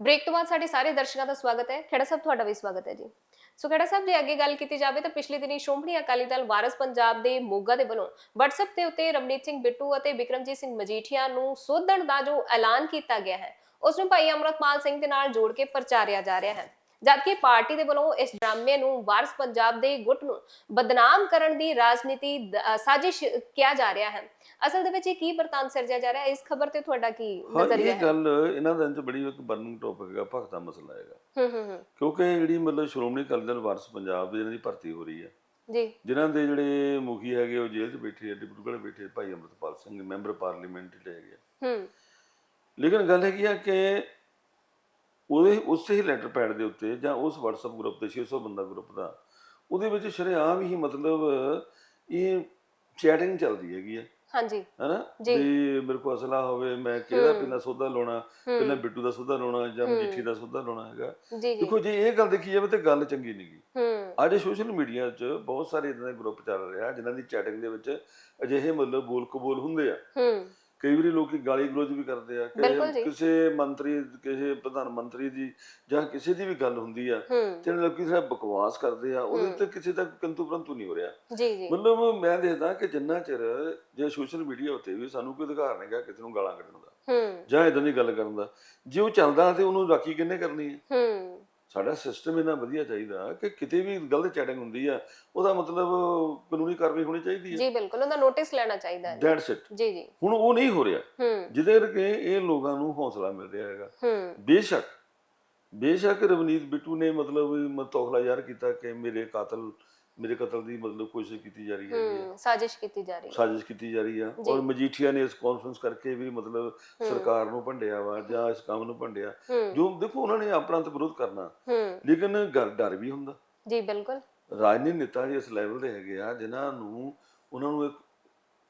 Break ਤੋਂ ਬਾਅਦ ਸਾਡੇ ਸਾਰੇ ਦਰਸ਼ਕਾਂ ਦਾ ਸਵਾਗਤ ਹੈ। ਖੇੜਾ ਸਾਹਿਬ, ਤੁਹਾਡਾ ਵੀ ਸਵਾਗਤ ਹੈ ਜੀ। ਸੋ ਖੇੜਾ ਸਾਹਿਬ, ਜੇ ਅੱਗੇ ਗੱਲ ਕੀਤੀ ਜਾਵੇ ਤਾਂ ਪਿਛਲੇ ਦਿਨੀ ਸ਼੍ਰੋਮਣੀ ਅਕਾਲੀ ਦਲ ਵਾਰਸ ਪੰਜਾਬ ਦੇ ਮੋਗਾ ਦੇ ਵੱਲੋਂ WhatsApp ਦੇ ਉੱਤੇ ਰਮਨੀਤ ਸਿੰਘ ਬਿੱਟੂ ਅਤੇ ਵਿਕਰਮਜੀਤ ਸਿੰਘ ਮਜੀਠੀਆ ਨੂੰ ਸੋਧਣ ਦਾ ਜੋ ਐਲਾਨ ਕੀਤਾ ਗਿਆ ਹੈ, ਉਸ ਨੂੰ ਭਾਈ ਅਮਰਤਪਾਲ ਸਿੰਘ ਦੇ ਨਾਲ ਜੋੜ ਕੇ ਪ੍ਰਚਾਰਿਆ ਜਾ ਰਿਹਾ ਹੈ। ਜਦਕਿ ਪਾਰਟੀ ਦੇ ਵੱਲੋਂ ਇਸ ਡਰਾਮੇ ਨੂੰ ਵਾਰਸ ਪੰਜਾਬ ਦੇ ਗੁੱਟ ਨੂੰ ਬਦਨਾਮ ਕਰਨ ਦੀ ਰਾਜਨੀਤੀ ਸਾਜ਼ਿਸ਼ ਕਿਹਾ ਜਾ ਰਿਹਾ ਹੈ। ਅਸਲ ਦੇ ਵਿੱਚ ਇਹ ਕੀ ਵਰਤਾਨ ਸਿਰਜਿਆ ਜਾ ਰਿਹਾ ਹੈ? ਇਸ ਖਬਰ ਤੇ ਤੁਹਾਡਾ ਕੀ ਹਾਂ ਨਜ਼ਰੀਆ ਇਹ ਹੈ? ਗੱਲ ਇਹਨਾਂ ਦੇ ਅੰਦਰ ਬੜੀ ਇੱਕ ਬਰਨਿੰਗ ਟੌਪਿਕ ਹੈਗਾ ਭਗਤ ਦਾ ਮਸਲਾ ਹੈਗਾ। ਹੂੰ ਹੂੰ ਕਿਉਂਕਿ ਜਿਹੜੀ ਮਤਲਬ ਸ਼੍ਰੋਮਣੀ ਅਕਾਲੀ ਦਲ ਵਾਰਸ ਪੰਜਾਬ ਦੇ ਇਹਨਾਂ ਦੀ ਭਰਤੀ ਹੋ ਰਹੀ ਹੈ ਜੀ। ਜਿਨ੍ਹਾਂ ਦੇ ਜਿਹੜੇ ਮੁਖੀ ਹੈਗੇ ਉਹ ਜੇਲ੍ਹ 'ਚ ਬੈਠੇ ਆ ਡਿਪਟੀ ਬੈਠੇ ਭਾਈ ਅਮਰਤਪਾਲ ਸਿੰਘ ਮੈਂਬਰ ਪਾਰਲੀਮੈਂਟ ਹੈਗੇ। ਹੂੰ। ਲੇਕਿਨ ਗੱਲ ਹੈਗੀ ਆ ਕਿ ਉਹਦੇ ਉਸੇ ਹੀ ਲੈਟਰ ਪੈਡ ਦੇ ਉੱਤੇ ਜਾਂ ਉਸ WhatsApp ਗਰੁੱਪ ਤੇ 600 ਬੰਦਾ ਗਰੁੱਪ ਦਾ ਉਹਦੇ ਵਿੱਚ ਸ਼ਰੇਆਮ ਹੀ ਮਤਲਬ ਇਹ ਚੈਟਿੰਗ ਚੱਲਦੀ ਹੈਗੀ ਆ। ਹਾਂਜੀ। ਹੈਨਾ? ਜੀ। ਮੇਰੇ ਕੋਲ ਅਸਲਾ ਹੋਵੇ ਮੈਂ ਕਿਹਦਾ ਹੂੰ। ਪਹਿਲਾਂ ਸੌਦਾ ਲਾਉਣਾ ਪਹਿਲਾਂ ਬਿੱਟੂ ਦਾ ਸੌਦਾ ਲਾਉਣਾ ਜਾਂ ਹੂੰ। ਮਜੀਠੀ ਦਾ ਸੌਦਾ ਲਾਉਣਾ ਹੈਗਾ। ਦੇਖੋ ਜੇ ਇਹ ਗੱਲ ਦੇਖੀ ਜਾਵੇ ਤਾਂ ਗੱਲ ਚੰਗੀ ਨਹੀਂ ਗੀ ਹੂੰ। ਅੱਜ ਸੋਸ਼ਲ ਮੀਡੀਆ 'ਚ ਬਹੁਤ ਸਾਰੇ ਇਦਾਂ ਦੇ ਗਰੁੱਪ ਚੱਲ ਰਿਹਾ ਜਿਨ੍ਹਾਂ ਦੀ ਚੈਟਿੰਗ ਦੇ ਵਿੱਚ ਅਜਿਹੇ ਮਤਲਬ ਬੋਲ ਕਬੂਲ ਹੁੰਦੇ ਆ। ਹੂੰ। ਕਈ ਵਾਰੀ ਲੋਕੀ ਗਾਲੀ ਗਲੋਚ ਵੀ ਕਰਦੇ ਆ ਬਿਲਕੁਲ ਜੀ। ਕਿ ਕਿਸੇ ਮੰਤਰੀ ਕਿਸੇ ਪ੍ਰਧਾਨ ਮੰਤਰੀ ਦੀ ਜਾਂ ਕਿਸੇ ਦੀ ਵੀ ਗੱਲ ਹੁੰਦੀ ਆ ਹੂੰ। ਤੇ ਲੋਕੀ ਸਿਰਫ ਬਕਵਾਸ ਕਰਦੇ ਆ ਉਹਦੇ। ਤੇ ਕਿਸੇ ਦਾ ਕੰਤੂ ਪ੍ਰੰਤੂ ਨਹੀਂ ਹੋ ਰਿਹਾ। ਜੀ ਜੀ। ਮਤਲਬ ਮੈਂ ਦੇਖਦਾ ਕਿ ਜਿੰਨਾ ਚਿਰ ਜੇ ਸੋਸ਼ਲ ਮੀਡੀਆ ਉੱਤੇ ਵੀ ਸਾਨੂੰ ਕੋਈ ਅਧਿਕਾਰ ਨਹੀਂਗਾ ਕਿਸੇ ਨੂੰ ਗਾਲਾਂ ਕੱਢਣ ਦਾ ਹੂੰ। ਜਾਂ ਇਦਾਂ ਦੀ ਗੱਲ ਕਰਨ ਦਾ ਜੇ ਉਹ ਚੱਲਦਾ ਤੇ ਉਹਨੂੰ ਰਾਖੀ ਕਿੰਨੇ ਕਰਨੀ ਹੈ? ਹੂੰ। ਸਾਡਾ ਸਿਸਟਮ ਇਹਨਾਂ ਵਧੀਆ ਚਾਹੀਦਾ ਕਿ ਕਿਤੇ ਵੀ ਗਲਤ ਚੈਟਿੰਗ ਹੁੰਦੀ ਆ ਉਹਦਾ ਮਤਲਬ ਕਾਨੂੰਨੀ ਕਾਰਵਾਈ ਹੋਣੀ ਚਾਹੀਦੀ ਹੈ ਜੀ ਬਿਲਕੁਲ ਉਹਦਾ ਨੋਟਿਸ ਲੈਣਾ ਚਾਹੀਦਾ ਹੈ। ਦੈਟਸ ਇਟ ਜੀ ਜੀ। ਹੁਣ ਉਹ ਨਹੀਂ ਹੋ ਰਿਹਾ। ਹੂੰ। ਜਿਹਦੇ ਕਰਕੇ ਇਹ ਲੋਕਾਂ ਨੂੰ ਹੌਸਲਾ ਮਿਲ ਰਿਹਾ ਹੈਗਾ। ਹੂੰ। ਬੇਸ਼ੱਕ ਬੇਸ਼ੱਕ ਰਵਨੀਤ ਬਿੱਟੂ ਨੇ ਮਤਲਬ ਮ- ਤੋਖਲਾ ਜ਼ਾਹਰ ਕੀਤਾ ਕਿ ਮੇਰੇ ਕਾਤਲ ਮੇਰੇ ਕਤਲ ਦੀ ਮਤਲਬ ਕੋਸ਼ਿਸ਼ ਕੀਤੀ ਜਾ ਰਹੀ ਹੈ ਹੂੰ ਸਾਜ਼ਿਸ਼ ਕੀਤੀ ਜਾ ਰਹੀ ਹੈ। ਸਾਜ਼ਿਸ਼ ਕੀਤੀ ਜਾ ਰਹੀ ਆ। ਜੀ। ਔਰ ਮਜੀਠੀਆ ਨੇ ਇਸ ਕਾਨਫਰੰਸ ਕਰਕੇ ਵੀ ਮਤਲਬ ਸਰਕਾਰ ਨੂੰ ਭੰਡਿਆ ਵਾ ਜਾਂ ਇਸ ਕੰਮ ਨੂੰ ਭੰਡਿਆ। ਹੂੰ। ਜੋ ਦੇਖੋ ਉਹਨਾਂ ਨੇ ਆਪਣਾ ਤਾਂ ਵਿਰੋਧ ਕਰਨਾ। ਹੂੰ। ਲੇਕਿਨ ਗੱਲ ਡਰ ਵੀ ਹੁੰਦਾ। ਜੀ ਬਿਲਕੁਲ। ਰਾਜਨੀਤਿਕ ਨੇਤਾ ਜੀ ਇਸ ਲੈਵਲ ਦੇ ਹੈਗੇ ਆ ਜਿਨ੍ਹਾਂ ਨੂੰ ਉਹਨਾਂ ਨੂੰ ਇੱਕ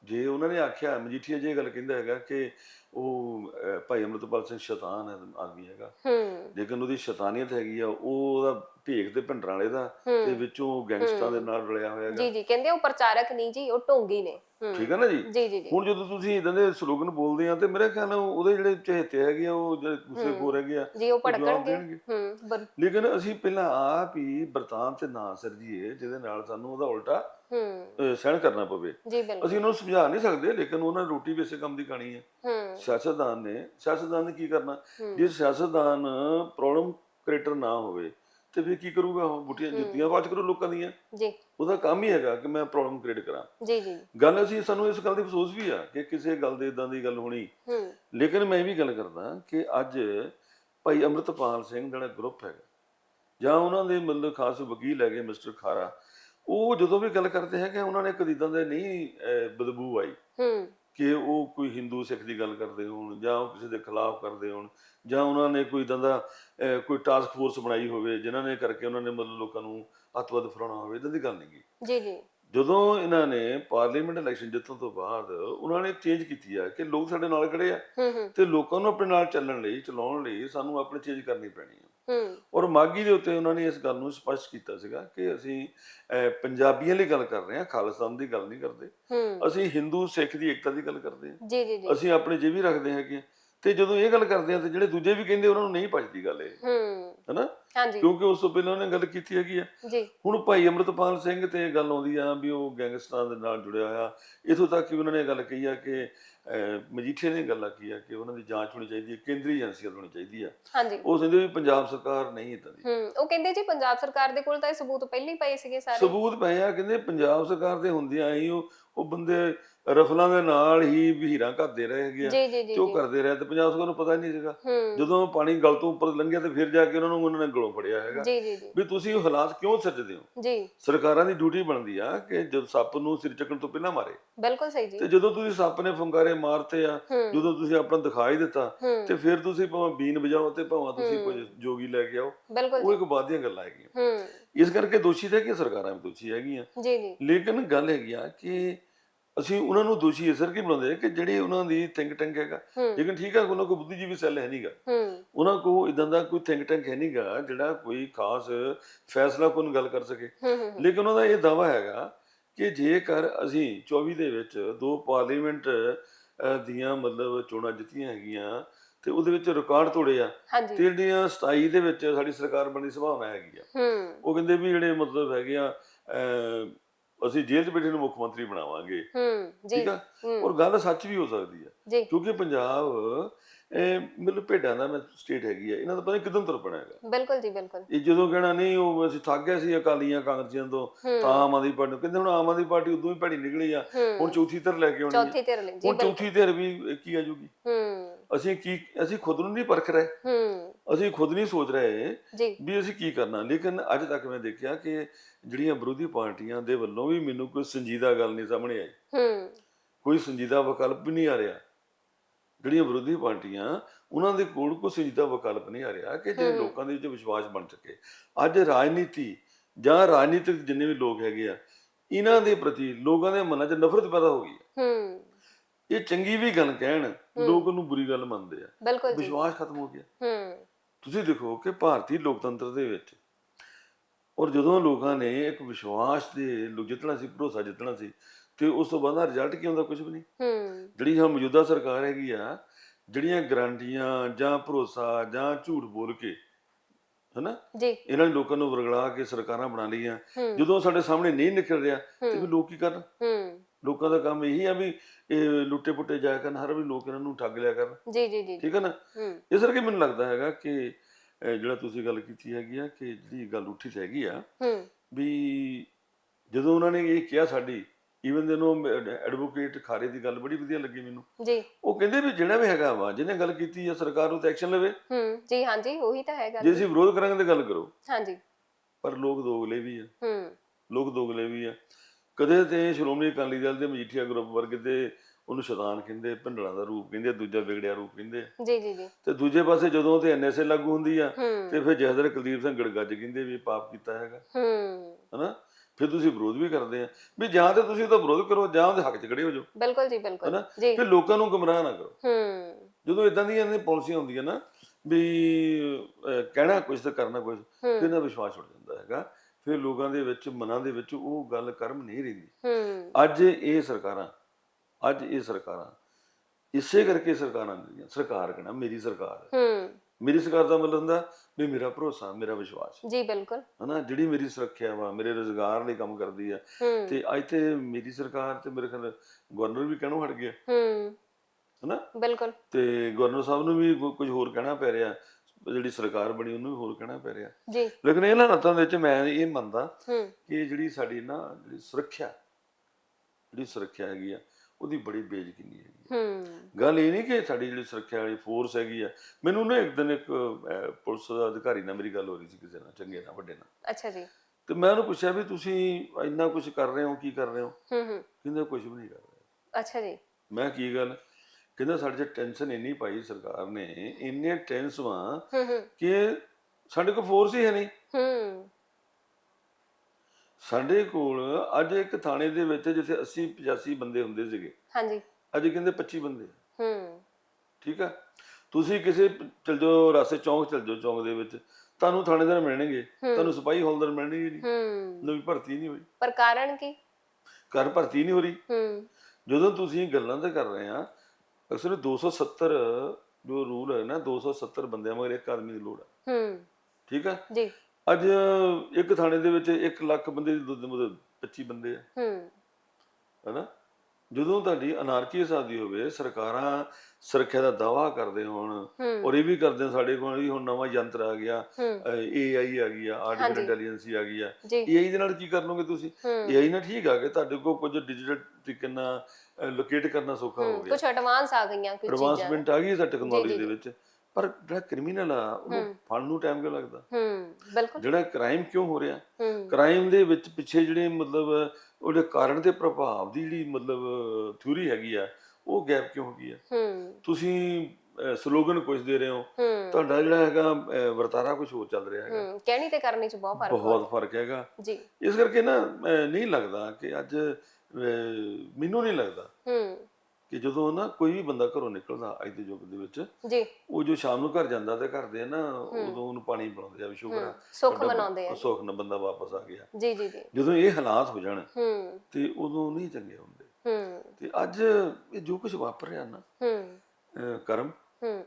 ਜੇ ਉਹਨਾਂ ਨੇ ਆਖਿਆ ਮਜੀਠੀਆ ਜੇ ਗੱਲ ਕਹਿੰਦਾ ਹੈਗਾ ਕਿ ਉਹ ਅਹ, ਭਾਈ ਅਮਰਤਪਾਲ ਸਿੰਘ ਸ਼ੈਤਾਨ ਹੈ ਆਦਮੀ ਹੈਗਾ। ਹੂੰ। ਲੇਕਿਨ ਉਹਦੀ ਸ਼ੈਤਾਨੀਅਤ ਹੈਗੀ ਆ ਉਹ ਉਹਦਾ ਭੇਖ ਤੇ ਭੰਡਰਾਂ ਵਾਲੇ ਦਾ ਤੇ ਹੂੰ ਵਿੱਚੋਂ ਗੈਂਗਸਟਰਾਂ ਦੇ ਨਾਲ ਰਲਿਆ ਹੋਇਆ ਹੈਗਾ। ਜੀ ਜੀ ਕਹਿੰਦੇ ਉਹ ਪ੍ਰਚਾਰਕ ਨਹੀਂ ਜੀ ਉਹ ਢੋਂਗੀ ਨੇ। ਹੂੰ। ਠੀਕ ਹੈ ਨਾ ਜੀ? ਜੀ ਜੀ ਜੀ। ਹੁਣ ਜਦੋਂ ਤੁਸੀਂ ਇਦਾਂ ਦੇ ਸਲੋਗਨ ਬੋਲਦੇ ਆ ਤੇ ਮੇਰੇ ਖਿਆਲ ਨਾਲ ਉਹਦੇ ਜਿਹੜੇ ਚਹੇਤੇ ਹੈਗੇ ਆ ਉਹ ਜਿਹੜੇ ਗੁੱਸੇ ਖੋਰ ਹੈਗੇ ਆ ਜੀ ਉਹ ਜਵਾਬ ਭੜਕਣਗੇ। ਦੇਣਗੇ। ਹੂੰ ਬਰ- ਲੇਕਿਨ ਅਸੀਂ ਪਹਿਲਾਂ ਆਪ ਹੀ ਬਰਤਾਨ ਤੇ ਨਾ ਸਰਜੀਏ ਜਿਹਦੇ ਨਾਲ ਸਾਨੂੰ ਉਹਦਾ ਉਲਟਾ ਹੂੰ। ਸਹਿਣ ਕਰਨਾ ਪਵੇ। ਜੀ ਬਿਲਕੁਲ। ਅਸੀਂ ਉਹਨਾਂ ਨੂੰ ਸਮਝਾ ਨਹੀਂ ਸਕਦੇ ਲੇਕਿਨ ਉਹਨਾਂ ਰੋਟੀ ਵੀ ਇਸੇ ਕੰਮ ਦੀ ਖਾਣੀ ਹੈ। ਹੂੰ। ਸਿਆਸਤਦਾਨ ਨੇ ਸਿਆਸਤਦਾਨ ਨੇ ਕੀ ਕਰਨਾ? ਜੇ ਸਿਆਸਤਦਾਨ ਪ੍ਰੋਬਲਮ ਕ੍ਰੀਏਟਰ ਨਾ ਹੋਵੇ ਤੇ ਫਿਰ ਕੀ ਕਰੂਗਾ ਉਹ ਬੁੱਟੀਆਂ ਜੁੱਤੀਆਂ ਬਾਤ ਕਰੋ ਲੋਕਾਂ ਦੀਆਂ? ਜੀ। ਉਹਦਾ ਕੰਮ ਹੀ ਹੈਗਾ ਕਿ ਮੈਂ ਪ੍ਰੋਬਲਮ ਕ੍ਰੀਏਟ ਕਰਾਂ। ਜੀ ਜੀ। ਗੱਲ ਅਸੀਂ ਸਾਨੂੰ ਇਸ ਗੱਲ ਦੀ ਅਫਸੋਸ ਵੀ ਆ ਕਿ ਕਿਸੇ ਗੱਲ ਦੇ ਇਦਾਂ ਦੀ ਗੱਲ ਹੋਣੀ। ਹੂੰ। ਲੇਕਿਨ ਮੈਂ ਇਹ ਵੀ ਗੱਲ ਕਰਦਾ ਕਿ ਅੱਜ ਭਾਈ ਅਮਰਤਪਾਲ ਸਿੰਘ ਜਿਹੜਾ ਗਰੁੱਪ ਹੈਗਾ ਜਾਂ ਉਹਨਾਂ ਦੇ ਮਤਲਬ ਖਾਸ ਵਕੀਲ ਹੈਗੇ ਮਿਸਟਰ ਖਾਰਾ ਉਹ ਜਦੋਂ ਵੀ ਗੱਲ ਕਰਦੇ ਹੈਗੇ ਉਹਨਾਂ ਨੇ ਕਦੀ ਇਦਾਂ ਦੇ ਨਹੀਂ ਅਹ, ਬਦਬੂ ਆਈ ਹੂੰ। ਕਿ ਉਹ ਕੋਈ ਹਿੰਦੂ ਸਿੱਖ ਦੀ ਗੱਲ ਕਰਦੇ ਹੋਣ ਜਾਂ ਉਹ ਕਿਸੇ ਦੇ ਖਿਲਾਫ ਕਰਦੇ ਹੋਣ ਜਾਂ ਉਹਨਾਂ ਨੇ ਕੋਈ ਇਦਾਂ ਦਾ ਅਹ, ਕੋਈ ਟਾਸਕ ਫੋਰਸ ਬਣਾਈ ਹੋਵੇ ਜਿਨ੍ਹਾਂ ਨੇ ਕਰਕੇ ਉਹਨਾਂ ਨੇ ਮਤਲਬ ਲੋਕਾਂ ਨੂੰ ਅੱਤਵਾਦ ਫਰਾਉਣਾ ਹੋਵੇ ਇਦਾਂ ਦੀ ਗੱਲ ਨਹੀਂ ਗੀ ਜੀ ਜੀ। ਜਦੋਂ ਇਹਨਾਂ ਨੇ ਪਾਰਲੀਮੈਂਟ ਇਲੈਕਸ਼ਨ ਜਿੱਤਣ ਤੋਂ ਬਾਅਦ ਉਹਨਾਂ ਨੇ ਚੇਂਜ ਕੀਤੀ ਆ ਕਿ ਲੋਕ ਸਾਡੇ ਨਾਲ ਖੜੇ ਆ। ਤੇ ਲੋਕਾਂ ਨੂੰ ਆਪਣੇ ਨਾਲ ਚੱਲਣ ਲਈ ਚਲਾਉਣ ਲਈ ਸਾਨੂੰ ਆਪਣੀ ਚੇਂਜ ਕਰਨੀ ਪੈਣੀ ਹੂੰ। ਔਰ ਮਾਗੀ ਦੇ ਉੱਤੇ ਉਹਨਾਂ ਨੇ ਇਸ ਗੱਲ ਨੂੰ ਸਪਸ਼ਟ ਕੀਤਾ ਸੀਗਾ ਕਿ ਅਸੀਂ ਪੰਜਾਬੀਆਂ ਲਈ ਗੱਲ ਕਰ ਰਹੇ ਹਾਂ ਖਾਲਿਸਤਾਨ ਦੀ ਗੱਲ ਨਹੀਂ ਕਰਦੇ। ਅਸੀਂ ਹਿੰਦੂ ਸਿੱਖ ਦੀ ਏਕਤਾ ਦੀ ਗੱਲ ਕਰਦੇ ਹਾਂ ਜੀ ਜੀ ਜੀ। ਅਸੀਂ ਆਪਣੇ ਜੇ ਵੀ ਰੱਖਦੇ ਹੈਗੇ। ਤੇ ਜਦੋਂ ਇਹ ਗੱਲ ਕਰਦੇ ਆ ਤੇ ਜਿਹੜੇ ਦੂਜੇ ਵੀ ਕਹਿੰਦੇ ਉਹਨਾਂ ਨੂੰ ਨਹੀਂ ਪਚਦੀ ਗੱਲ ਇਹ। ਹੂੰ। ਹੈਨਾ? ਹਾਂਜੀ। ਕਿਉਂਕਿ ਉਸ ਤੋਂ ਪਹਿਲਾਂ ਉਹਨੇ ਗੱਲ ਕੀਤੀ ਹੈਗੀ ਆ। ਜੀ। ਹੁਣ ਭਾਈ ਅਮਰਤਪਾਲ ਸਿੰਘ ਤੇ ਗੱਲ ਆਉਂਦੀ ਆ ਵੀ ਉਹ ਗੈਂਗਸਟਰਾਂ ਦੇ ਨਾਲ ਜੁੜਿਆ ਹੋਇਆ। ਇਥੋਂ ਤੱਕ ਕਿ ਉਹਨਾਂ ਨੇ ਗੱਲ ਕਹੀ ਆ ਕਿ ਅਹ, ਮਜੀਠੀਆ ਨੇ ਗੱਲ ਆਖੀ ਆ ਕਿ ਉਹਨਾਂ ਦੀ ਜਾਂਚ ਹੋਣੀ ਚਾਹੀਦੀ ਹੈ ਕੇਂਦਰੀ ਏਜੰਸੀ ਹੋਣੀ ਚਾਹੀਦੀ ਆ। ਹਾਂਜੀ। ਉਹ ਕਹਿੰਦੇ ਵੀ ਪੰਜਾਬ ਸਰਕਾਰ ਨਹੀਂ ਇਦਾਂ ਦੀ। ਹੂੰ ਉਹ ਕਹਿੰਦੇ ਜੀ ਪੰਜਾਬ ਸਰਕਾਰ ਦੇ ਕੋਲ ਤਾਂ ਇਹ ਸਬੂਤ ਪਹਿਲਾਂ ਹੀ ਪਏ ਸੀਗੇ ਸਾਰੇ। ਸਬੂਤ ਪਏ ਆ ਕਹਿੰਦੇ ਪੰਜਾਬ ਸਰਕਾਰ ਦੇ ਹੁੰਦਿਆਂ ਹੀ ਉਹ ਉਹ ਬੰਦੇ ਰਫਲਾਂ ਦੇ ਨਾਲ ਹੀ ਵਹੀਰਾਂ ਘੱਦੇ ਰਹੇ ਹੈਗੇ ਆ। ਜੀ ਜੀ ਜੀ ਤੇ ਉਹ ਜੀ। ਕਰਦੇ ਰਹੇ ਤੇ ਪੰਜਾਬ ਸਰਕਾਰ ਨੂੰ ਪਤਾ ਹੀ ਨਹੀਂ ਸੀਗਾ। ਹੂੰ। ਜਦੋਂ ਪਾਣੀ ਗਲ ਤੋਂ ਉੱਪਰ ਲੰਘਿਆ ਤੇ ਫਿਰ ਜਾ ਕੇ ਉਹਨਾਂ ਨੂੰ ਉਹਨਾਂ ਨੇ ਗਲੋਂ ਫੜਿਆ ਹੈਗਾ। ਜੀ ਜੀ ਜੀ। ਵੀ ਤੁਸੀਂ ਉਹ ਹਾਲਾਤ ਕਿਉਂ ਸਿਰਜਦੇ ਹੋ? ਜੀ। ਸਰਕਾਰਾਂ ਦੀ ਡਿਊਟੀ ਬਣਦੀ ਆ ਕਿ ਜਦ ਸੱਪ ਨੂੰ ਸਿਰ ਚੱਕਣ ਤੋਂ ਪਹਿਲਾਂ ਮਾਰੇ। ਬਿਲਕੁਲ ਸਹੀ ਜੀ। ਤੇ ਜਦੋਂ ਤੁਸੀਂ ਸੱਪ ਨੇ ਫੰਗਾਰੇ ਮਾਰਤੇ ਆ ਹੂੰ। ਜਦੋਂ ਤੁਸੀਂ ਆਪਣਾ ਦਿਖਾਈ ਦਿੱਤਾ ਹੂੰ। ਤੇ ਫਿਰ ਤੁਸੀਂ ਭਾਵੇਂ ਬੀਨ ਵਜਾਓ ਤੇ ਭਾਵੇਂ ਤੁਸੀਂ। ਕੁਝ ਜੋਗੀ ਲੈ ਕੇ ਆਓ ਬਿਲਕੁਲ ਉਹ ਜੀ। ਇੱਕ ਬਾਤ ਦੀਆਂ ਗੱਲਾਂ ਹੈਗੀਆਂ। ਹੂੰ। ਇਸ ਕਰਕੇ ਦੋਸ਼ੀ ਤਾਂ ਕਿ ਸਰਕਾਰਾਂ ਵੀ ਦੋਸ਼ੀ ਹੈਗੀਆਂ। ਜੀ ਜੀ। ਲੇਕਿਨ ਗੱਲ ਹੈਗੀ ਆ ਕਿ ਅਸੀਂ ਉਹਨਾਂ ਨੂੰ ਦੋਸ਼ੀ ਇਸ ਕਰਕੇ ਬਣਾਉਂਦੇ ਆ ਕਿ ਜਿਹੜੀ ਉਹਨਾਂ ਦੀ ਥਿੰਕ ਟੈਂਕ ਹੈਗਾ ਲੇਕਿਨ ਠੀਕ ਹੈ ਉਹਨਾਂ ਕੋਲ ਬੁੱਧੀਜੀਵੀ ਸੈੱਲ ਹੈ ਨਹੀਂਗਾ ਉਹਨਾਂ ਕੋਲ ਇਦਾਂ ਦਾ ਕੋਈ ਥਿੰਕ ਟੈਂਕ ਹੈ ਨਹੀਂਗਾ ਜਿਹੜਾ ਕੋਈ ਖਾਸ ਫੈਸਲਾ ਕੋਨ ਗੱਲ ਕਰ ਸਕੇ। ਲੇਕਿਨ ਉਹਨਾਂ ਦਾ ਇਹ ਦਾਵਾ ਹੈਗਾ ਕਿ ਜੇਕਰ ਅਸੀਂ 24 ਦੇ ਵਿੱਚ ਦੋ ਪਾਰਲੀਮੈਂਟ ਦੀਆਂ ਮਤਲਬ ਚੋਣਾਂ ਜਿੱਤੀਆਂ ਹੈਗੀਆਂ ਤੇ ਉਹਦੇ ਵਿੱਚ ਰਿਕਾਰਡ ਤੋੜੇ ਆ ਤੇ ਜਿਹੜੀਆਂ 27 ਦੇ ਵਿੱਚ ਸਾਡੀ ਸਰਕਾਰ ਬਣਨ ਦੀ ਸੰਭਾਵਨਾ ਹੈਗੀ ਆ। ਉਹ ਕਹਿੰਦੇ ਵੀ ਜਿਹੜੇ ਮਤਲਬ ਹੈਗੇ ਆ ਅਸੀਂ ਜੇਲ੍ਹ 'ਚ ਬੈਠੇ ਨੂੰ ਮੁੱਖ ਮੰਤਰੀ ਬਣਾਵਾਂਗੇ। ਹੂੰ ਜੀ ਠੀਕ ਆ? ਹੂੰ। ਔਰ ਗੱਲ ਸੱਚ ਵੀ ਹੋ ਸਕਦੀ ਆ। ਜੀ। ਕਿਉਂਕਿ ਪੰਜਾਬ ਇਹ ਮਤਲਬ ਭੇਡਾਂ ਦਾ ਸਟੇਟ ਹੈਗੀ ਆ ਇਹਨਾਂ ਦਾ ਪਤਾ ਨਹੀਂ ਕਿਦੋਂ ਤੁਰ ਪੈਣਾ ਹੈਗਾ। ਬਿਲਕੁਲ ਜੀ ਬਿਲਕੁਲ। ਇਹ ਜਦੋਂ ਕਹਿਣਾ ਨਹੀਂ ਉਹ ਅਸੀਂ ਥੱਕ ਗਏ ਸੀ ਅਕਾਲੀਆਂ ਕਾਂਗਰਸੀਆਂ ਤੋਂ ਹੂੰ। ਤਾਂ ਆਮ ਆਦਮੀ ਪਾਰਟੀ ਨੂੰ ਕਹਿੰਦੇ ਹੁਣ ਆਮ ਆਦਮੀ ਪਾਰਟੀ ਉਦੋਂ ਹੀ ਭੈੜੀ ਨਿਕਲੀ ਆ ਹੁਣ ਹੂੰ ਚੌਥੀ ਧਿਰ ਲੈ ਕੇ ਆਉਣੀ ਚੌਥੀ ਧਿਰ ਲਈ ਜੀ ਹੁਣ ਚੌਥੀ ਧਿਰ ਵੀ ਕੀ ਆ ਜੂਗੀ। ਹੂੰ। ਅਸੀਂ ਕੀ ਅਸੀਂ ਖੁਦ ਨੂੰ ਨਹੀਂ ਪਰਖ ਰਹੇ। ਹੂੰ। ਅਸੀਂ ਖੁਦ ਨਹੀਂ ਸੋਚ ਰਹੇ ਵੀ ਅਸੀਂ ਕੀ ਕਰਨਾ। ਲੇਕਿਨ ਅੱਜ ਤੱਕ ਮੈਂ ਦੇਖਿਆ ਕਿ ਜਿਹੜੀਆਂ ਵਿਰੋਧੀ ਪਾਰਟੀਆਂ ਦੇ ਵੱਲੋਂ ਵੀ ਮੈਨੂੰ ਕੋਈ ਸੰਜੀਦਾ ਗੱਲ ਨਹੀਂ ਸਾਹਮਣੇ ਆਈ। ਹੂੰ। ਕੋਈ ਸੰਜੀਦਾ ਵਿਕਲਪ ਵੀ ਨਹੀਂ ਆ ਰਿਹਾ। ਜਿਹੜੀਆਂ ਵਿਰੋਧੀ ਪਾਰਟੀਆਂ ਉਹਨਾਂ ਦੇ ਕੋਲ ਕੋਈ ਸੰਜੀਦਾ ਵਿਕਲਪ ਨਹੀਂ ਆ ਰਿਹਾ ਕਿ ਜਿਹੜੇ। ਲੋਕਾਂ ਦੇ ਵਿੱਚ ਵਿਸ਼ਵਾਸ ਬਣ ਸਕੇ। ਅੱਜ ਰਾਜਨੀਤੀ ਜਾਂ ਰਾਜਨੀਤਿਕ ਜਿੰਨੇ ਵੀ ਲੋਕ ਹੈਗੇ ਆ ਇਹਨਾਂ ਦੇ ਪ੍ਰਤੀ ਲੋਕਾਂ ਦੇ ਮਨਾਂ 'ਚ ਨਫ਼ਰਤ ਪੈਦਾ ਹੋ ਗਈ ਹੈ। ਹੂੰ। ਇਹ ਚੰਗੀ ਵੀ ਗੱਲ ਕਹਿਣ। ਲੋਕ ਉਹਨੂੰ ਬੁਰੀ ਗੱਲ ਮੰਨਦੇ ਆ। ਵਿਸ਼ਵਾਸ ਖਤਮ ਹੋ ਗਿਆ। ਹੂੰ। ਤੁਸੀਂ ਦੇਖੋ ਕਿ ਭਾਰਤੀ ਲੋਕਤੰਤਰ ਦੇ ਵਿੱਚ ਔਰ ਜਦੋਂ ਲੋਕਾਂ ਨੇ ਇੱਕ ਵਿਸ਼ਵਾਸ ਦੇ ਲੋ ਜਿੱਤਣਾ ਸੀ ਭਰੋਸਾ ਜਿੱਤਣਾ ਸੀ ਤੇ ਉਸ ਤੋਂ ਬਾਅਦ ਰਿਜ਼ਲਟ ਕੀ ਹੁੰਦਾ? ਕੁਝ ਵੀ ਨਹੀਂ। ਹੂੰ। ਜਿਹੜੀ ਹੁਣ ਮੌਜੂਦਾ ਸਰਕਾਰ ਹੈਗੀ ਆ ਜਿਹੜੀਆਂ ਗਰੰਟੀਆਂ ਜਾਂ ਭਰੋਸਾ ਜਾਂ ਝੂਠ ਬੋਲ ਕੇ ਹਨਾ? ਜੀ। ਇਹਨਾਂ ਨੇ ਲੋਕਾਂ ਨੂੰ ਵਰਗਲਾ ਕੇ ਸਰਕਾਰਾਂ ਬਣਾ ਲਈਆਂ। ਹੂੰ। ਜਦੋਂ ਸਾਡੇ ਸਾਹਮਣੇ ਨਹੀਂ ਨਿਕਲ ਰਿਹਾ ਤੇ ਵੀ ਹੂੰ ਲੋਕ ਕੀ ਕਰਨ? ਹੂੰ। ਲੋਕਾਂ ਦਾ ਕੰਮ ਇਹੀ ਆ ਵੀ ਇਹ ਲੁੱਟੇ ਪੁੱਟੇ ਜਾਇਆ ਕਰਨ ਹਰ ਵੀ ਲੋਕ ਇਹਨਾਂ ਨੂੰ ਠੱਗ ਲਿਆ ਕਰਨ। ਜੀ ਜੀ ਜੀ ਠੀਕ ਹੈ ਨਾ? ਹੂੰ। ਇਸ ਕਰਕੇ ਮੈਨੂੰ ਲੱਗਦਾ ਹੈਗਾ ਕਿ ਜਿਹੜਾ ਤੁਸੀਂ ਗੱਲ ਕੀਤੀ ਹੈਗੀ ਆ ਕਿ ਜਿਹੜੀ ਗੱਲ ਉੱਠੀ ਤੇ ਹੈਗੀ ਆ ਹੂੰ। ਵੀ ਜਦੋਂ ਉਹਨਾਂ ਨੇ ਇਹ ਕਿਹਾ ਸਾਡੀ ਈਵਨ ਦੇ ਨੂੰ ਐਡਵੋਕੇਟ ਖਾਰੇ ਦੀ ਗੱਲ ਬੜੀ ਵਧੀਆ ਲੱਗੀ ਮੈਨੂੰ। ਜੀ। ਉਹ ਕਹਿੰਦੇ ਵੀ ਜਿਹੜਾ ਵੀ ਹੈਗਾ ਵਾ ਜਿਹਨੇ ਗੱਲ ਕੀਤੀ ਆ ਸਰਕਾਰ ਉਹ ਤੇ ਐਕਸ਼ਨ ਲਵੇ। ਹੂੰ ਜੀ ਹਾਂਜੀ ਉਹੀ ਤਾਂ ਹੈ ਜੇ ਗੱਲ ਅਸੀਂ ਵਿਰੋਧ ਕਰਾਂਗੇ ਤੇ ਗੱਲ ਕਰੋ। ਹਾਂਜੀ। ਪਰ ਲੋਕ ਦੋਗਲੇ ਵੀ ਆ। ਹੂੰ। ਲੋਕ ਦੋਗਲੇ ਵੀ ਆ। ਕਦੇ ਤੇ ਸ਼੍ਰੋਮਣੀ ਅਕਾਲੀ ਦਲ ਦੇ ਮਜੀਠੀਆ ਗਰੁੱਪ ਵਰਗੇ ਤੇ ਉਹਨੂੰ ਸ਼ੈਤਾਨ ਕਹਿੰਦੇ ਭੰਡਲਾਂ ਦਾ ਰੂਪ ਕਹਿੰਦੇ ਦੂਜਾ ਵਿਗੜਿਆ ਰੂਪ ਕਹਿੰਦੇ। ਜੀ ਜੀ ਜੀ। ਤੇ ਦੂਜੇ ਪਾਸੇ ਜਦੋਂ ਤੇ ਐਨਐਸਏ ਲਾਗੂ ਹੁੰਦੀ ਆ ਤੇ ਫਿਰ ਜਹਦਰ ਕੁਲਦੀਪ ਸਿੰਘ ਗੜਗੱਜ ਕਹਿੰਦੇ ਵੀ ਪਾਪ ਕੀਤਾ ਹੈਗਾ। ਹੂੰ। ਹਨਾ? ਫਿਰ ਤੁਸੀਂ ਵਿਰੋਧ ਵੀ ਕਰਦੇ ਆ। ਵੀ ਜਾਂ ਤੇ ਤੁਸੀਂ ਉਹਦਾ ਵਿਰੋਧ ਕਰੋ ਜਾਂ ਉਹਦੇ ਹੱਕ 'ਚ ਖੜੇ ਹੋ ਜਾਓ। ਬਿਲਕੁਲ ਜੀ ਬਿਲਕੁਲ। ਹਨਾ? ਫਿਰ ਲੋਕਾਂ ਨੂੰ ਗੁੰਮਰਾਹ ਨਾ ਕਰੋ। ਹੂੰ। ਜਦੋਂ ਇਦਾਂ ਦੀਆਂ ਨੇ ਪਾਲਿਸੀਆਂ ਹੁੰਦੀਆਂ ਨਾ ਵੀ ਕਹਿਣਾ ਕੁਝ ਤੇ ਕਰਨਾ ਕੁਝ ਹੂੰ। ਇਹਨਾਂ ਦਾ ਵਿਸ਼ਵਾਸ ਉੱਡ ਜਾਂਦਾ ਹੈਗਾ। ਫਿਰ ਲੋਕਾਂ ਦੇ ਵਿੱਚ ਮਨਾਂ ਦੇ ਵਿੱਚ ਉਹ ਗੱਲ ਕਰਮ ਨਹੀਂ ਰਹਿੰਦੀ। ਅੱਜ ਇਹ ਸਰਕਾਰਾਂ ਅੱਜ ਇਹ ਸਰਕਾਰਾਂ ਇਸੇ ਕਰਕੇ ਸਰਕਾਰਾਂ ਨੇ ਸਰਕਾਰ ਕਹਿਣਾ ਮੇਰੀ ਸਰਕਾਰ ਹੈ। ਮੇਰੀ ਸਰਕਾਰ ਦਾ ਮਤਲਬ ਹੁੰਦਾ ਵੀ ਮੇਰਾ ਭਰੋਸਾ ਮੇਰਾ ਵਿਸ਼ਵਾਸ ਜੀ ਬਿਲਕੁਲ। ਹਨਾ ਜਿਹੜੀ ਮੇਰੀ ਸੁਰੱਖਿਆ ਵਾ ਮੇਰੇ ਰੋਜ਼ਗਾਰ ਲਈ ਕੰਮ ਕਰਦੀ ਆ ਤੇ ਅੱਜ ਤੇ ਮੇਰੀ ਸਰਕਾਰ ਤੇ ਮੇਰੇ ਖਿਆਲ ਗਵਰਨਰ ਵੀ ਕਹਿਣੋਂ ਹਟ ਗਿਆ। ਹਨਾ? ਬਿਲਕੁਲ। ਤੇ ਗਵਰਨਰ ਸਾਹਿਬ ਨੂੰ ਵੀ ਕੁਝ ਹੋਰ ਕਹਿਣਾ ਪੈ ਰਿਹਾ। ਜਿਹੜੀ ਸਰਕਾਰ ਬਣੀ ਉਹਨੂੰ ਵੀ ਹੋਰ ਕਹਿਣਾ ਪੈ ਰਿਹਾ। ਜੀ। ਲੇਕਿਨ ਇਹਨਾਂ ਹਾਲਾਤਾਂ ਦੇ ਵਿੱਚ ਮੈਂ ਇਹ ਮੰਨਦਾ ਕਿ ਜਿਹੜੀ ਸਾਡੀ ਨਾ ਜਿਹੜੀ ਸੁਰੱਖਿਆ ਜਿਹੜੀ ਸੁਰੱਖਿਆ ਹੈਗੀ ਆ ਉਹਦੀ ਬੜੀ ਬੇਯਕੀਨੀ ਹੈਗੀ। ਹੂੰ। ਗੱਲ ਇਹ ਨਹੀਂ ਕਿ ਸਾਡੀ ਜਿਹੜੀ ਸੁਰੱਖਿਆ ਵਾਲੀ ਫੋਰਸ ਹੈਗੀ ਆ। ਮੈਨੂੰ ਨਾ ਇੱਕ ਦਿਨ ਇੱਕ ਪੁਲਿਸ ਦਾ ਅਧਿਕਾਰੀ ਨਾਲ ਮੇਰੀ ਗੱਲ ਹੋ ਰਹੀ ਸੀ ਕਿਸੇ ਨਾਲ ਚੰਗੇ ਨਾਲ ਵੱਡੇ ਨਾਲ। ਅੱਛਾ ਜੀ। ਤੇ ਮੈਂ ਉਹਨੂੰ ਪੁੱਛਿਆ ਵੀ ਤੁਸੀਂ ਇੰਨਾ ਕੁਝ ਕਰ ਰਹੇ ਹੋ ਕੀ ਕਰ ਰਹੇ ਹੋ? ਹੂੰ ਹੂੰ। ਕਹਿੰਦਾ ਕੁਝ ਵੀ ਨਹੀਂ ਕਰ ਰਿਹਾ। ਅੱਛਾ ਜੀ। ਮੈਂ ਕੀ ਗੱਲ? ਕਹਿੰਦਾ ਸਾਡੇ 'ਚ ਟੈਨਸ਼ਨ ਇੰਨੀ ਪਾਈ ਸਰਕਾਰ ਨੇ ਇੰਨੇ ਟੈਂਸ ਵਾਂ ਕਿ ਸਾਡੇ ਕੋਲ ਫੋਰਸ ਹੀ ਹੈ ਨਹੀਂ। ਹੂੰ। ਸਾਡੇ ਕੋਲ ਅੱਜ ਇੱਕ ਥਾਣੇ ਦੇ ਵਿੱਚ ਜਿੱਥੇ 80 85 ਬੰਦੇ ਹੁੰਦੇ ਸੀਗੇ। ਹਾਂਜੀ। ਅੱਜ ਕਹਿੰਦੇ 25 ਬੰਦੇ। ਹੂੰ। ਠੀਕ ਆ? ਤੁਸੀਂ ਕਿਸੇ ਚਲ ਜਾਓ ਰਾਸੇ ਚੌਂਕ ਚਲ ਜਾਓ ਚੌਂਕ ਦੇ ਵਿੱਚ ਤੁਹਾਨੂੰ ਥਾਣੇਦਾਰ ਮਿਲਣਗੇ। ਤੁਹਾਨੂੰ ਸਿਪਾਹੀ ਹੌਲਦਾਰ ਮਿਲਣਗੇ ਨਹੀਂ ਹੂੰ। ਨਵੀਂ ਭਰਤੀ ਨਹੀਂ ਹੋਈ। ਪਰ ਕਾਰਨ ਕੀ? ਘਰ ਭਰਤੀ ਨਹੀਂ ਹੋ ਰਹੀ। ਹੂੰ। ਜਦੋਂ ਤੁਸੀਂ ਗੱਲਾਂ ਤੇ ਕਰ ਰਹੇ ਆ ਅਕਸਰ 270 ਜੋ ਰੂਲ ਹੈ ਨਾ 270 ਬੰਦਿਆਂ ਮਗਰ ਇੱਕ ਆਦਮੀ ਦੀ ਲੋੜ ਹੈ। ਹੂੰ। ਠੀਕ ਆ ਜੀ। ਅੱਜ ਇੱਕ ਥਾਣੇ ਦੇ ਵਿੱਚ 1 ਲੱਖ ਬੰਦੇ ਦੀ ਦੁੱਧ- ਮਤਲਬ 25 ਬੰਦੇ ਆ। ਹੂੰ। ਹੈਨਾ ਜਦੋਂ ਤੁਹਾਡੀ ਅਨਾਰਕੀ ਹਿਸਾਬ ਦੀ ਹੋਵੇ ਸਰਕਾਰਾਂ ਸੁਰੱਖਿਆ ਦਾ ਦਾਵਾ ਕਰਦੇ ਹੋਣ ਔਰ ਇਹ ਵੀ ਕਰਦੇ ਸਾਡੇ ਕੋਲ ਵੀ ਹੁਣ ਨਵਾਂ ਯੰਤਰ ਆ ਗਿਆ ਏਆਈ ਆ ਗਈ ਆ ਆਰਟੀਫੀਸ਼ੀਅਲ ਹਾਂਜੀ। ਇੰਟੈਲੀਜੈਂਸ ਆ ਗਈ ਆ। ਏਆਈ ਦੇ ਨਾਲ ਕੀ ਕਰ ਲਓਗੇ ਤੁਸੀਂ ਏਆਈ ਨਾਲ ਠੀਕ ਆ ਕਿ ਤੁਹਾਡੇ ਕੋਲ ਕੁਝ ਡਿਜੀਟਲ ਤਰੀਕੇ ਨਾਲ ਲੋਕੇਟ ਕਰਨਾ ਸੌਖਾ ਹੋ ਗਿਆ। ਕੁਝ ਐਡਵਾਂਸ ਆ ਗਈਆਂ ਕੁਝ ਚੀਜ਼ਾਂ। ਐਡਵਾਂਸਮੈਂਟ ਆ ਗਈ ਹੈ ਟੈਕਨੋਲੋਜੀ ਦੇ। ਵਿੱਚ। ਪਰ ਜਿਹੜਾ ਕ੍ਰਿਮੀਨਲ ਆ ਉਹਨੂੰ। ਫੜਨ ਨੂੰ ਟਾਈਮ ਕਿਉਂ ਲੱਗਦਾ? ਹੂੰ ਬਿਲਕੁਲ। ਜਿਹੜਾ ਕ੍ਰਾਈਮ ਕਿਉਂ ਹੋ ਰਿਹਾ? ਕ੍ਰਾਈਮ ਦੇ ਵਿੱਚ ਪਿੱਛੇ ਜਿਹੜੇ ਮਤਲਬ ਉਹਦੇ ਕਾਰਨ ਤੇ ਪ੍ਰਭਾਵ ਦੀ ਜਿਹੜੀ ਮਤਲਬ ਥਿਊਰੀ ਹੈਗੀ ਆ ਉਹ ਗੈਪ ਕਿਉਂ ਹੋ ਗਈ ਆ ਤੁਸੀਂ ਸਲੋਗਨ ਕੁਝ ਦੇ ਰਹੇ ਹੋ ਤੁਹਾਡਾ ਜਿਹੜਾ ਹੈਗਾ ਵਰਤਾਰਾ ਕੁਝ ਹੋਰ ਚੱਲ ਰਿਹਾ ਹੈਗਾ। ਕਹਿਣੀ ਤੇ ਕਰਨੀ ਚ ਬਹੁਤ ਫ਼ਰਕ ਬਹੁਤ ਫ਼ਰਕ ਹੈਗਾ। ਜੀ। ਇਸ ਕਰਕੇ ਨਾ ਨਹੀਂ ਲੱਗਦਾ ਕਿ ਅੱਜ ਮੈਨੂੰ ਨਹੀਂ ਲੱਗਦਾ ਹੂੰ। ਕਿ ਜਦੋਂ ਨਾ ਕੋਈ ਵੀ ਬੰਦਾ ਘਰੋਂ ਨਿਕਲਦਾ ਅੱਜ ਦੇ ਯੁੱਗ ਦੇ ਵਿੱਚ ਜੀ। ਉਹ ਜੋ ਸ਼ਾਮ ਨੂੰ ਘਰ ਜਾਂਦਾ ਤੇ ਘਰ ਦੇ ਨਾ ਉਦੋਂ ਉਹਨੂੰ ਪਾਣੀ ਪਿਲਾਉਂਦੇ ਆ ਵੀ ਸ਼ੁਕਰ ਆ। ਸੁੱਖ ਮਨਾਉਂਦੇ ਆ ਸੁੱਖ ਨਾਲ ਬੰਦਾ ਵਾਪਸ ਆ ਗਿਆ। ਜੀ ਜੀ ਜੀ। ਜਦੋਂ ਇਹ ਹਾਲਾਤ ਹੋ ਜਾਣ ਹੂੰ। ਤੇ ਉਦੋਂ ਨਹੀਂ ਚੰਗੇ ਹੁੰਦੇ। ਹੂੰ। ਤੇ ਅੱਜ ਇਹ ਜੋ ਕੁਝ ਵਾਪਰ ਰਿਹਾ ਨਾ ਹੂੰ। ਕਰਮ ਹੂੰ।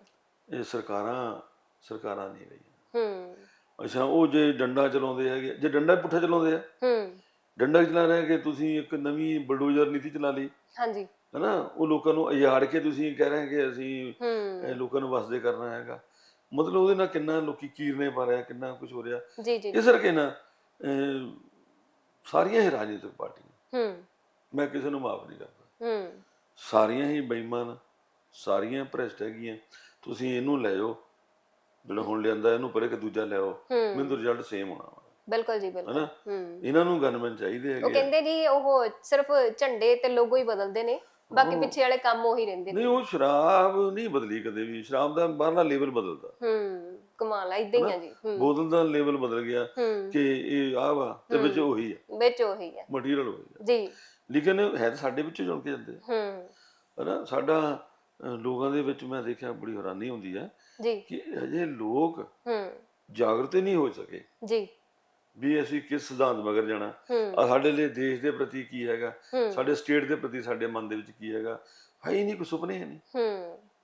ਇਹ ਸਰਕਾਰਾਂ ਸਰਕਾਰਾਂ ਨਹੀਂ ਰਹੀਆਂ। ਹੂੰ। ਅੱਛਾ ਉਹ ਜੇ ਡੰਡਾ ਚਲਾਉਂਦੇ ਹੈਗੇ ਜੇ ਡੰਡਾ ਪੁੱਠਾ ਚਲਾਉਂਦੇ ਆ? ਹੂੰ। ਡੰਡਾ ਚਲਾ ਰਹੇ ਕਿ ਤੁਸੀਂ ਇੱਕ ਨਵੀਂ ਬਲਡੋਜ਼ਰ ਨੀਤੀ ਚਲਾ ਲਈ? ਹਾਂਜੀ। ਹਨਾ? ਉਹ ਲੋਕਾਂ ਨੂੰ ਅਯਾੜ ਕੇ ਤੁਸੀਂ ਕਹਿ ਰਹੇ ਕਿ ਅਸੀਂ ਇਹ ਲੋਕਾਂ ਨੂੰ ਵਸਦੇ ਕਰਨਾ ਹੈਗਾ। ਮਤਲਬ ਉਹਦੇ ਨਾਲ ਕਿੰਨਾ ਲੋਕੀ ਕੀਰਨੇ ਪਾ ਰਿਹਾ ਕਿੰਨਾ ਕੁਝ ਹੋ ਰਿਹਾ। ਜੀ ਜੀ ਇਸ ਕਰਕੇ ਨਾ ਸਾਰੀਆਂ ਹੀ ਰਾਜਨੀਤਿਕ ਪਾਰਟੀਆਂ। ਹੂੰ। ਮੈਂ ਕਿਸੇ ਨੂੰ ਮਾਫ ਨਹੀਂ ਕਰਦਾ। ਹੂੰ। ਸਾਰੀਆਂ ਹੀ ਬੇਈਮਾਨ ਸਾਰੀਆਂ ਭ੍ਰਿਸ਼ਟ ਹੈਗੀਆਂ। ਤੁਸੀਂ ਇਹਨੂੰ ਲੈ ਜਾਓ। ਜਿਹੜਾ ਹੁਣ ਲਿਆਂਦਾ ਇਹਨੂੰ ਪਰੇ ਕਿ ਦੂਜਾ ਲਿਆਓ ਹੂੰ। ਮੈਨੂੰ ਰਿਜ਼ਲਟ ਸੇਮ ਹੋਣਾ ਬਿਲਕੁਲ ਜੀ ਬਿਲਕੁਲ। ਹਨਾ? ਇਹਨਾਂ ਨੂੰ ਗਨਮੈਨ ਚਾਹੀਦੇ ਉਹ ਹੈਗੇ ਆ। ਕਹਿੰਦੇ ਜੀ ਉਹ ਸਿਰਫ ਝੰਡੇ ਤੇ ਲੋਗੋ ਹੀ ਬਦਲਦੇ ਨੇ। ਬਾਕੀ ਪਿੱਛੇ ਵਾਲੇ ਕੰਮ ਉਹੀ ਰਹਿੰਦੇ ਨੇ। ਨਹੀਂ ਉਹ ਸ਼ਰਾਬ ਨਹੀਂ ਬਦਲੀ ਕਦੇ ਵੀ। ਸ਼ਰਾਬ ਦਾ ਬਾਹਰਲਾ ਲੈਵਲ ਬਦਲਦਾ। ਹੂੰ ਕਮਾਲ ਆ ਇਦਾਂ ਹੀ ਆ ਜੀ ਹੂੰ। ਬੋਤਲ ਦਾ ਲੈਵਲ ਬਦਲ ਗਿਆ ਹੂੰ। ਕਿ ਇਹ ਆ ਵਾ ਤੇ ਵਿੱਚ ਉਹੀ ਹੈ ਵਿੱਚ ਉਹੀ ਹੈ ਮਟੀਰੀਅਲ ਉਹੀ ਹੈ ਜੀ। ਲੇਕਿਨ ਹੈ ਤਾਂ ਸਾਡੇ ਵਿੱਚੋਂ ਜੁੜ ਕੇ ਜਾਂਦੇ ਆ। ਹੂੰ। ਹਨਾ? ਸਾਡਾ ਅਹ, ਲੋਕਾਂ ਦੇ ਵਿੱਚ ਮੈਂ ਦੇਖਿਆ ਬੜੀ ਹੈਰਾਨੀ ਹੁੰਦੀ ਹੈ ਜੀ। ਕਿ ਅਜੇ ਲੋਕ ਹੂੰ। ਜਾਗਰੂਕ ਹੀ ਨਹੀਂ ਹੋ ਸਕੇ। ਜੀ। ਵੀ ਅਸੀਂ ਕਿਸ ਸਿਧਾਂਤ ਮਗਰ ਜਾਣਾ? ਆ ਸਾਡੇ ਲਈ ਦੇਸ਼ ਦੇ ਪ੍ਰਤੀ ਕੀ ਹੈਗਾ? ਸਾਡੇ ਸਟੇਟ ਦੇ ਪ੍ਰਤੀ ਸਾਡੇ ਮਨ ਦੇ ਵਿੱਚ ਕੀ ਹੈਗਾ? ਹੈ ਹੀ ਨਹੀਂ ਕੋਈ ਸੁਪਨੇ ਹੈ ਨਹੀਂ।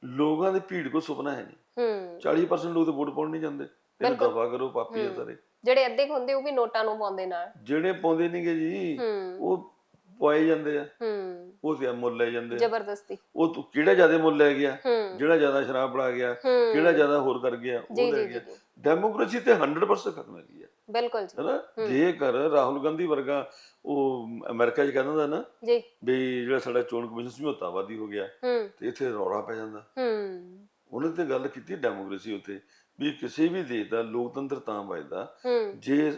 ਲੋਕਾਂ ਦੀ ਭੀੜ ਕੋ ਸੁਪਨਾ ਹੈ ਨਹੀਂ। ਹੂੰ। 40% ਲੋਕ ਤਾਂ ਵੋਟ ਪਾਉਣ ਨਹੀਂ ਜਾਂਦੇ। ਬਿਲਕੁਲ। ਦਫਾ ਕਰੋ ਪਾਪੀ ਆ। ਸਾਰੇ ਜਿਹੜੇ ਅੱਧੇ ਹੁੰਦੇ ਉਹ ਵੀ ਨੋਟਾਂ ਨੂੰ ਪਾਉਂਦੇ ਨਾਲ। ਜਿਹੜੇ ਪਾਉਂਦੇ ਨਹੀਂਗੇ ਜੀ ਉਹ ਪਵਾਏ ਜਾਂਦੇ ਆ। ਉਹ ਤੇ ਮੁੱਲ ਲੈ ਜਾਂਦੇ ਜ਼ਬਰਦਸਤੀ। ਉਹ ਤੂੰ ਕਿਹੜਾ ਜ਼ਿਆਦਾ ਮੁੱਲ ਲੈ ਗਿਆ? ਜਿਹੜਾ ਜ਼ਿਆਦਾ ਸ਼ਰਾਬ ਬਣਾ ਗਿਆ? ਕਿਹੜਾ ਜ਼ਿਆਦਾ ਹੋਰ ਕਰ ਗਿਆ? ਉਹ ਲੈ ਗਿਆ। ਡੈਮੋਕ੍ਰੇਸੀ ਤੇ 100% ਖਤਮ ਹੈ ਬਿਲਕੁਲ ਜੀ। ਹੈਨਾ? ਜੇਕਰ ਰਾਹੁਲ ਗਾਂਧੀ ਵਰਗਾ ਉਹ ਅਮਰੀਕਾ 'ਚ ਕਹਿੰਦਾ ਹੁੰਦਾ ਨਾ ਜੀ। ਵੀ ਜਿਹੜਾ ਸਾਡਾ ਚੋਣ ਕਮਿਸ਼ਨ ਸਮਝੌਤਾਵਾਦੀ ਹੋ ਗਿਆ ਤੇ ਇੱਥੇ ਰੌਲਾ ਪੈ ਜਾਂਦਾ। ਹੂੰ। ਉਹਨੇ ਤੇ ਗੱਲ ਕੀਤੀ ਡੈਮੋਕ੍ਰੇਸੀ ਉੱਤੇ ਵੀ ਕਿਸੇ ਵੀ ਦੇਸ਼ ਦਾ ਲੋਕਤੰਤਰ ਤਾਂ ਵੱਜਦਾ ਜੇ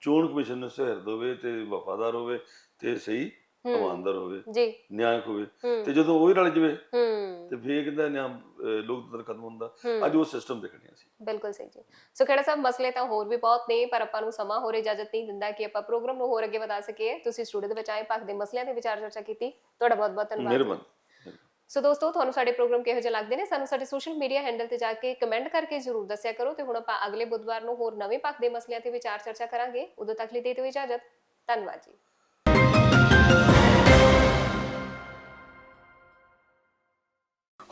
ਚੋਣ ਕਮਿਸ਼ਨ ਨੂੰ ਸਹਿਰਦ ਹੋਵੇ ਤੇ ਵਫਾਦਾਰ ਹੋਵੇ ਤੇ ਸਹੀ ਇਮਾਨਦਾਰ ਹੋਵੇ ਜੀ। ਨਿਆਂਕ ਹੋਵੇ ਤੇ ਜਦੋਂ ਉਹ ਹੀ ਰਲ ਜਵੇ ਹੂੰ। ਤੇ ਫੇਰ ਕਿਦਾਂ ਨਿਆਂ ਲੋਕਤੰਤਰ ਖਤਮ ਹੁੰਦਾ? ਅੱਜ ਉਹ ਸਿਸਟਮ ਦੇਖਣਿਆ ਸੀ ਬਿਲਕੁਲ ਸਹੀ ਜੀ। ਸੋ ਖੇੜਾ ਸਾਹਿਬ ਮਸਲੇ ਤਾਂ ਹੋਰ ਵੀ ਬਹੁਤ ਨੇ ਪਰ ਆਪਾਂ ਨੂੰ ਸਮਾਂ ਹੋਰ ਇਜਾਜ਼ਤ ਨਹੀਂ ਦਿੰਦਾ ਕਿ ਆਪਾਂ ਪ੍ਰੋਗਰਾਮ ਨੂੰ ਹੋਰ ਅੱਗੇ ਵਧਾ ਸਕੀਏ। ਤੁਸੀਂ ਸਟੂਡੀਓ ਦੇ ਵਿੱਚ ਆਏ ਭੱਖ ਦੇ ਮਸਲਿਆਂ ਦੇ ਵਿਚਾਰ ਚਰਚਾ ਕੀਤੀ। ਤੁਹਾਡਾ ਬਹੁਤ ਬਹੁਤ ਧੰਨਵਾਦ। ਮਿਹਰਬਾਨੀ। ਸੋ ਦੋਸਤੋ ਤੁਹਾਨੂੰ ਸਾਡੇ ਪ੍ਰੋਗਰਾਮ ਕਿਹੋ ਜਿਹੇ ਲੱਗਦੇ ਨੇ? ਸਾਨੂੰ ਸਾਡੇ ਸੋਸ਼ਲ ਮੀਡੀਆ ਹੈਂਡਲ ਤੇ ਜਾ ਕੇ ਕਮੈਂਟ ਕਰਕੇ ਜ਼ਰੂਰ ਦੱਸਿਆ ਕਰੋ ਤੇ ਹੁਣ ਆਪਾਂ ਅਗਲੇ ਬੁੱਧਵਾਰ ਨੂੰ ਹੋਰ ਨਵੇਂ ਭੱਖ ਦੇ ਮਸਲਿਆਂ ਤੇ ਵਿਚਾਰ ਚਰਚਾ ਕਰਾਂਗੇ। ਉਦੋਂ ਤੱਕ ਲਈ ਦੇ ਦਿਓ ਇਜਾਜ਼ਤ। ਧੰਨਵਾਦ ਜੀ।